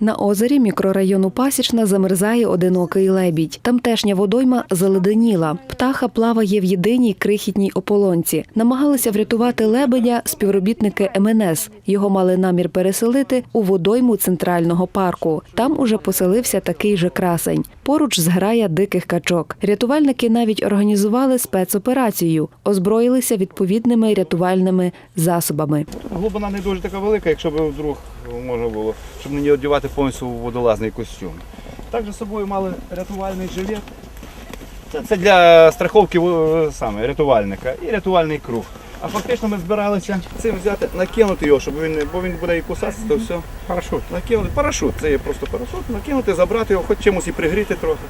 На озері мікрорайону Пасічна замерзає одинокий лебідь. Тамтешня водойма заледеніла. Птаха плаває в єдиній крихітній ополонці. Намагалися врятувати лебедя співробітники МНС. Його мали намір переселити у водойму центрального парку. Там уже поселився такий же красень. Поруч зграя диких качок. Рятувальники навіть організували спецоперацію, озброїлися відповідними рятувальними засобами. Глибина не дуже така велика, якщо б вдруг можна було, щоб не одягати повністю водолазний костюм. Також з собою мали рятувальний жилет. Це, це для страховки е, саме, рятувальника і рятувальний круг. А фактично ми збиралися цим взяти, накинути його, щоб він, бо він буде і кусатися, то все. Парашут. Накинути. Парашут, це є просто парашут, накинути, забрати його, хоч чимось і пригріти трохи.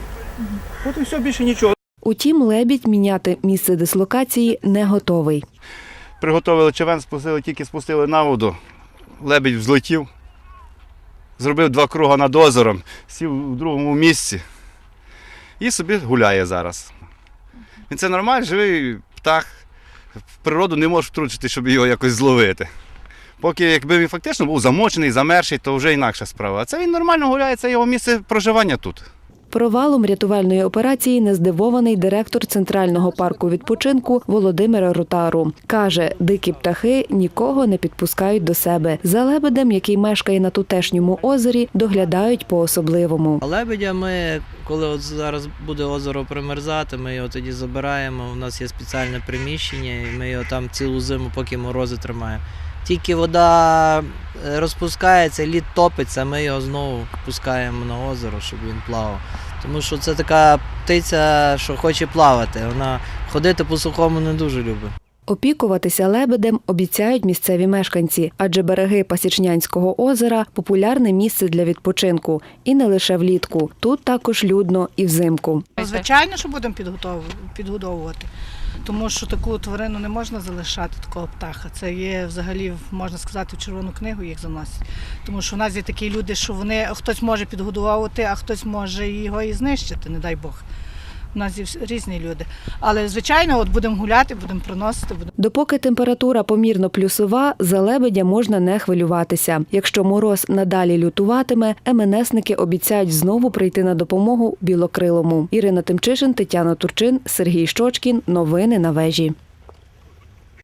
От і все, більше нічого. Утім, лебідь міняти місце дислокації не готовий. Приготовили човен, спустили, тільки спустили на воду. Лебідь взлетів, зробив два круги над озером, сів у другому місці і собі гуляє зараз. Він це нормальний, живий птах. В природу не може втручити, щоб його якось зловити. Поки якби він фактично був замочений, замерший, то вже інакша справа. А це він нормально гуляє, це його місце проживання тут. Провалом рятувальної операції не здивований директор центрального парку відпочинку Володимир Ротару. Каже, дикі птахи нікого не підпускають до себе. За лебедем, який мешкає на тутешньому озері, доглядають по-особливому. Лебедя ми, коли от зараз буде озеро примерзати, ми його тоді забираємо. У нас є спеціальне приміщення, і ми його там цілу зиму, поки морози тримаємо. Тільки вода е, розпускається, лід топиться, ми його знову пускаємо на озеро, щоб він плавав. Тому що це така птиця, що хоче плавати. Вона ходити по сухому не дуже любить. Опікуватися лебедем обіцяють місцеві мешканці, адже береги Пасічнянського озера популярне місце для відпочинку. І не лише влітку. Тут також людно і взимку. Звичайно, що будемо підгодовувати, тому що таку тварину не можна залишати, такого птаха. Це є взагалі, можна сказати, в червону книгу їх заносять. Тому що в нас є такі люди, що вони хтось може підгодовувати, а хтось може його і знищити, не дай Бог. У нас різні люди. Але звичайно, от будемо гуляти, будемо приносити, будемо. Допоки температура помірно плюсова, за лебедя можна не хвилюватися. Якщо мороз надалі лютуватиме, МНСники обіцяють знову прийти на допомогу білокрилому. Ірина Тимчишин, Тетяна Турчин, Сергій Щочкін. Новини на вежі.